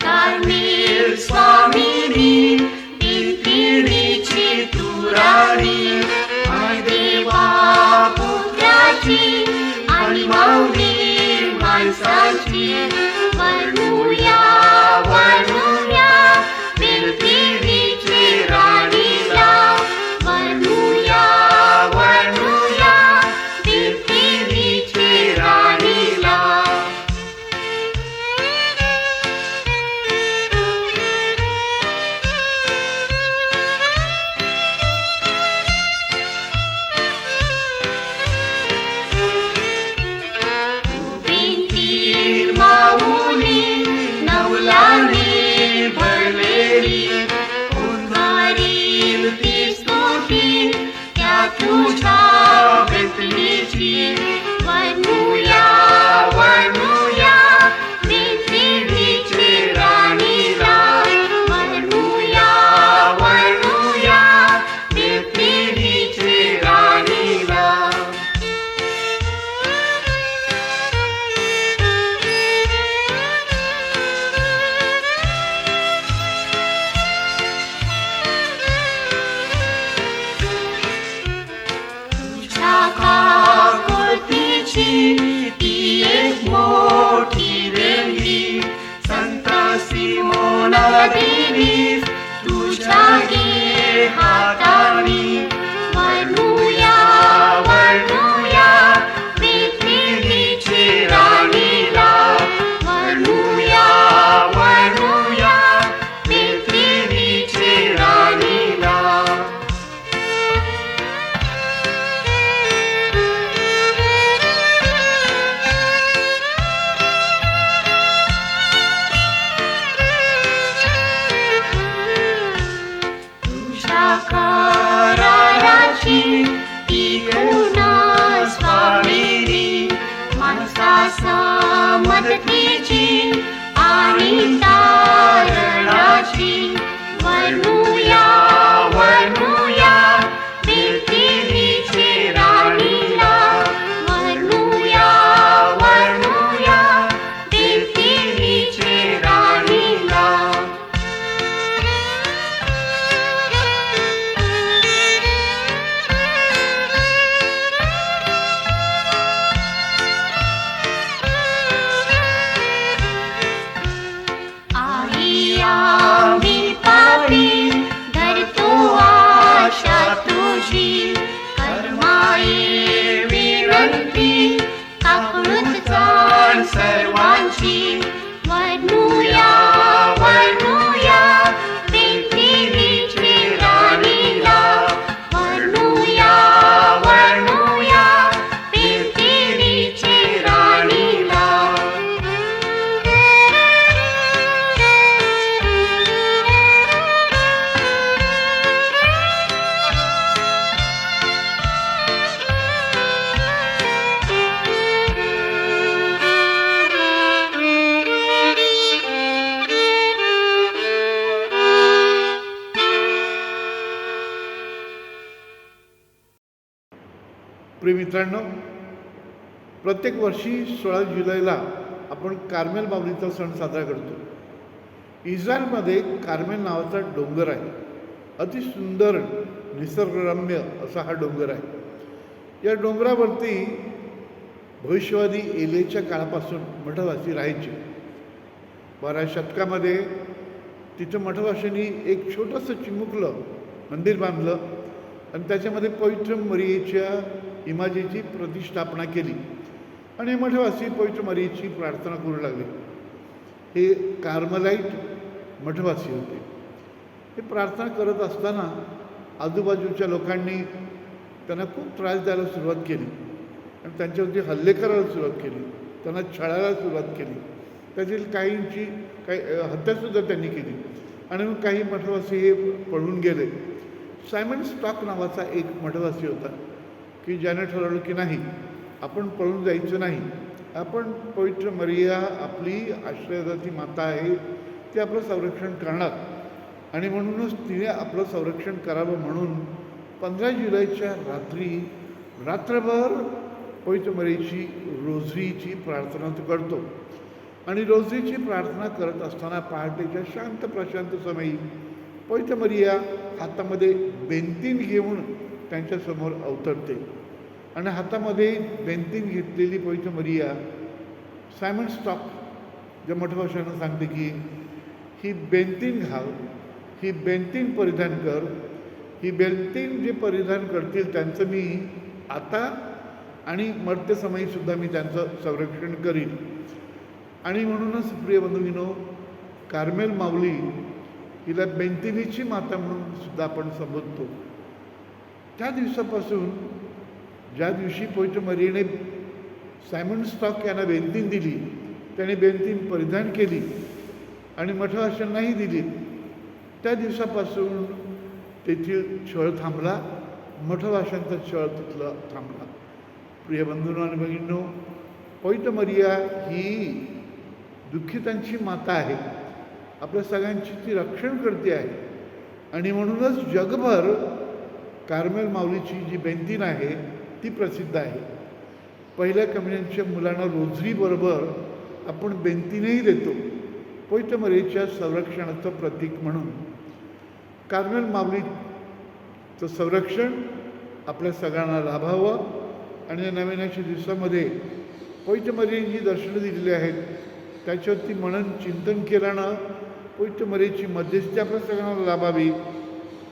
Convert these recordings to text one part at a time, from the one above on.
thy meals. Simona देवी तुझ्या गे प्रिय मित्रांनो प्रत्येक वर्षी सोळा जुलैला आपण कार्मेल बाबरीचा सण साजरा करतो. इस्रायलमध्ये कार्मेल नावाचा डोंगर आहे. अति सुंदर निसर्गरम्य असा हा डोंगर आहे. या डोंगरावरती भविष्यवादी एलेच्या काळापासून मठवासी राहायचे. बारा शतकामध्ये तिथं मठवासींनी एक छोटंसं चिमुकलं मंदिर बांधलं आणि त्याच्यामध्ये पवित्र मरियेच्या इमाजीची प्रतिष्ठापना केली. आणि मठवासी पवित्र प्रार्थना करू लागले. हे कार्मलाईट मठवासी होते. हे प्रार्थना करत असताना आजूबाजूच्या लोकांनी त्यांना खूप त्रास द्यायला सुरुवात केली. आणि त्यांच्यावरती हल्ले करायला सुरुवात केली. त्यांना छळायला सुरुवात केली. त्यातील काहींची काही हत्यासुद्धा त्यांनी केली. आणि मग काही मठवासी हे पळून गेले. सायमन स्टॉक नावाचा एक मठवासी होता. की ज्याने ठरवलं की नाही आपण पळून जायचं नाही. आपण पवित्र मर्या आपली आश्रयदाची माता आहे ती आपलं संरक्षण करणार. आणि म्हणूनच तिने आपलं संरक्षण करावं म्हणून पंधरा जुलैच्या रात्री रात्रभर पवित्र मरेची रोजरीची प्रार्थना तो करतो. आणि रोजरीची प्रार्थना करत असताना पहाटेच्या शांत प्रशांत समयी पवित्र मरिया हातामध्ये बेंतीन घेऊन त्यांच्यासमोर अवतरते. आणि हातामध्ये बेंतीन घेतलेली पवित्र मरिया सायमन स्टॉक ज्या मोठ्या सांगते की ही बेंतीन घाल ही बेंतीन परिधान कर ही बेंतीन जे परिधान करतील त्यांचं मी आता आणि मर्त्यसमयीसुद्धा मी त्यांचं संरक्षण करीन. आणि म्हणूनच प्रिय बंधुगिनो कार्मेल माऊली हिला बेंतिनीची माता म्हणून सुद्धा आपण संबोधतो. त्या दिवसापासून ज्या दिवशी पवित्र सायमन स्टॉक यांना बेंतीन दिली त्याने बेंतीन परिधान केली आणि मठवाशांनाही दिली त्या दिवसापासून तेथील छळ थांबला मठवाशांचा छळ तिथला थांबला. प्रिय बंधूंनो आणि भगिनींनो पवित्र मरिया ही दुःखितांची माता आहे आपल्या सगळ्यांची ती रक्षण करते आहे. आणि म्हणूनच जगभर कार्मेल माऊलीची जी बेंतीन आहे ती प्रसिद्ध आहे. पहिल्या कम्युनिटीच्या मुलांना रोजरीबरोबर आपण बेंतीनही देतो. पवित्र संरक्षणाचं प्रतीक म्हणून. कार्मेल माऊलीचं संरक्षण आपल्या सगळ्यांना लाभावं आणि या नवीनाच्या दिवसामध्ये पवित्र दर्शनं दिलेली आहेत त्याच्यावरती मनन चिंतन केल्यानं पवित्र मध्यस्थी आपल्या सगळ्यांना लाभावी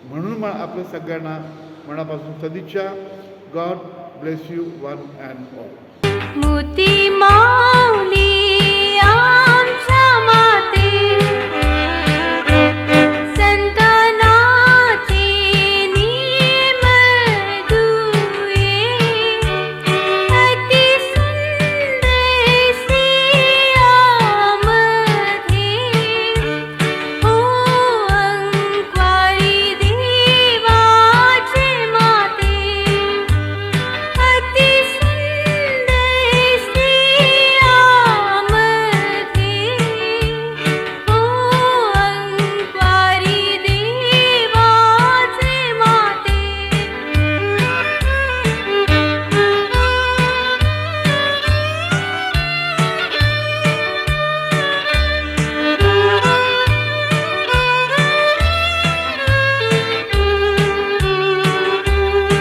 म्हणून आपल्या सगळ्यांना मनापासून सदिच्छा God bless you one and all मोती मा